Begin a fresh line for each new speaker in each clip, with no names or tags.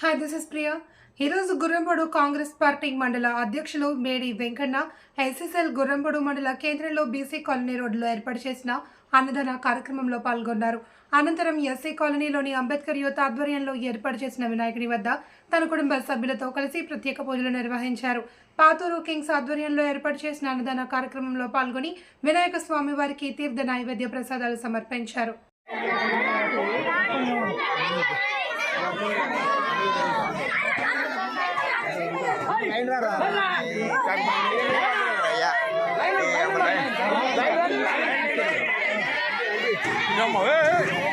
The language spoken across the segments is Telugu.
హాయ్ దిస్ ఇస్ ప్రియా ఈరోజు గుర్రంపొడు కాంగ్రెస్ పార్టీ మండల అధ్యక్షులు మేడి వెంకన్న ఎస్ఎస్ఎల్ గుర్రంపొడు మండల కేంద్రంలో బీసీ కాలనీ రోడ్డులో ఏర్పాటు చేసిన అన్నదాన కార్యక్రమంలో పాల్గొన్నారు. అనంతరం ఎస్సీ కాలనీలోని అంబేద్కర్ యువత ఆధ్వర్యంలో ఏర్పాటు చేసిన వినాయకుడి వద్ద తన కుటుంబ సభ్యులతో కలిసి ప్రత్యేక పూజలు నిర్వహించారు. పాతూరు కింగ్స్ ఆధ్వర్యంలో ఏర్పాటు చేసిన అన్నదాన కార్యక్రమంలో పాల్గొని వినాయక స్వామి వారికి తీర్థ నైవేద్య ప్రసాదాలు సమర్పించారు.
Come on, hey,
hey.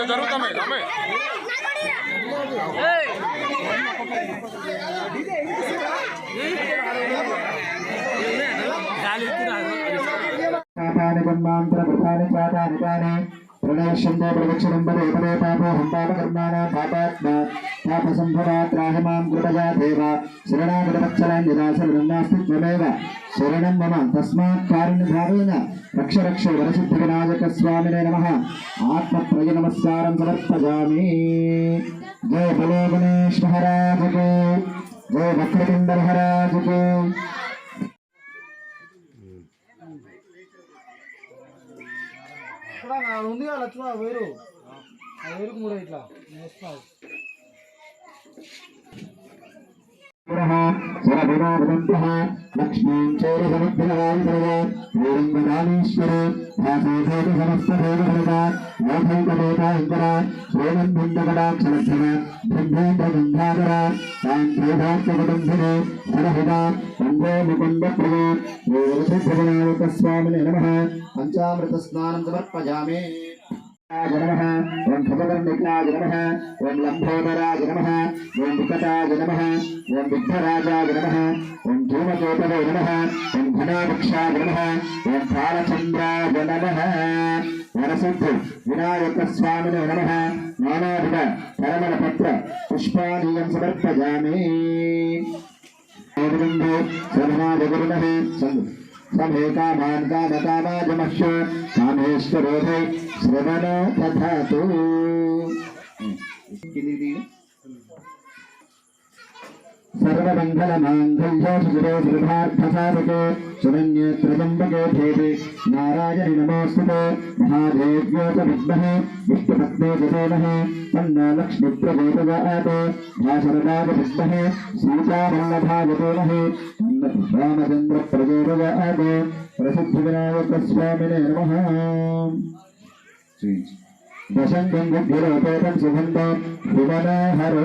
ఇక్కడ పాపాని పాని ప్రదక్షిణ ప్రదక్షిణం పదే పదే పాపోహం పాపకర్మాణ పాపాత్మ. పాప మాం కృపయా దేవ శరణాగతవత్సలాన్యదా శరణం త్వమేవ శరణం మమ. తస్మాత్ కారుణ్యభావేన. రక్ష రక్ష వరసిద్ధ వినాయక స్వామినే నమ జయ బలో గణేష్ మహారాజకు. జయ మహారాజకు
ఉంది కదా లక్ష్మ వేరు. ఆ వేరుకు కూడా ఇట్లా. నేస్తున్నావు
సురభిరాజవంతః లక్ష్మీం చైరసముద్రవాయుధరవ వీరంగదానీశ్వర భాసోధేతి సమస్తభేదభరత లోకైకదేతాంకర శ్రీమన్భిండకటాక్షరక్షర బ్రహ్మేంద్రగంధాధర సాంత్రేధాత్మకుటుంభినే సరహిత వందే ముకుంద ప్రియ శ్రీవరసిద్ధవినాయక స్వామినే नमः। ओम खगवन्दिकाय नमः। ओम लम्भोदराय नमः। ओम विकटाय नमः। ओम विघ्नराजाय नमः। ओम धूमकेतवे नमः। ओम घनवृक्षाय नमः। ओम फालचन्द्राय नमः। वरसिद्धि विनायकस्वामिने नमः। नानाविध परमलपत्र पुष्पादिकं समर्पयामि। ओम गन्धो सर्वादिगुरुणः सन्तु समेका मानका नकामाजमश्च कामेश्वरो भय श्रवण तथा तो सर्वमङ्गलमाङ्गल्योगुरुभार्थसाधके सुरन्ये त्र्यम्बके देवि नारायणि नमोऽस्तुते महादेव्यो च विद्महे विष्णुपत्ने च देवहे तन्नो लक्ष्मीप्रबोधगात् भासरदाय विद्महे
सीतावल्लभाय देवहे रामचन्द्रप्रबोधगात् प्रसिद्धविनायकस्वामिने नमः। दशङ्गम् बुद्धिरोपेतं
सुगन्धं
भुवनहरो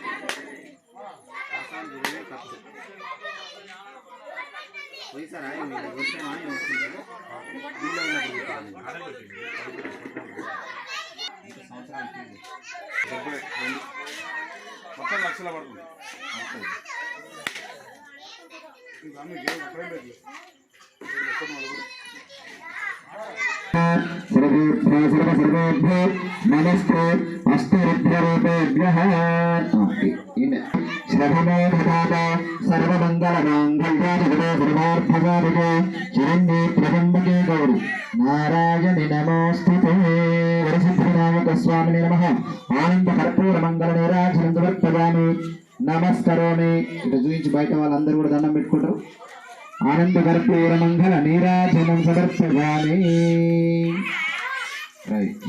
పూట ఆసాంతి ఉదయం తప్పు పోయిసారా మీరు వచ్చామా ఏం వస్తుందా వీళ్ళు ఉన్నప్పుడు చెప్పాలి ఇంకా సంవత్సరానికి
డెబ్బై రెండు మొత్తం లక్షల పడుతుంది ఇంకా అన్ని గేమ్ ప్రైవేట్ మొత్తం నలుగురు
సర్వేభ్యో సర్వసర్వేభ్యో నమస్తే అస్తు రుద్రరూపేభ్యః శ్రవణో దదాత సర్వమంగళమాంగళ్యాధిపతే సర్వార్థసాధికే చిరంజీ ప్రబంధకే గౌరి నారాయణి నమోస్తుతే వరసిద్ధివినాయక స్వామిని నమః ఆనంద కర్పూర మంగళ నీరాజనం నమస్కరోమి. ఇటు చూపించి బయట వాళ్ళందరూ కూడా దండం పెట్టుకుంటారు. ఆనంద కర్పూర మంగళ నీరాజనం సమర్పయామి రైట్.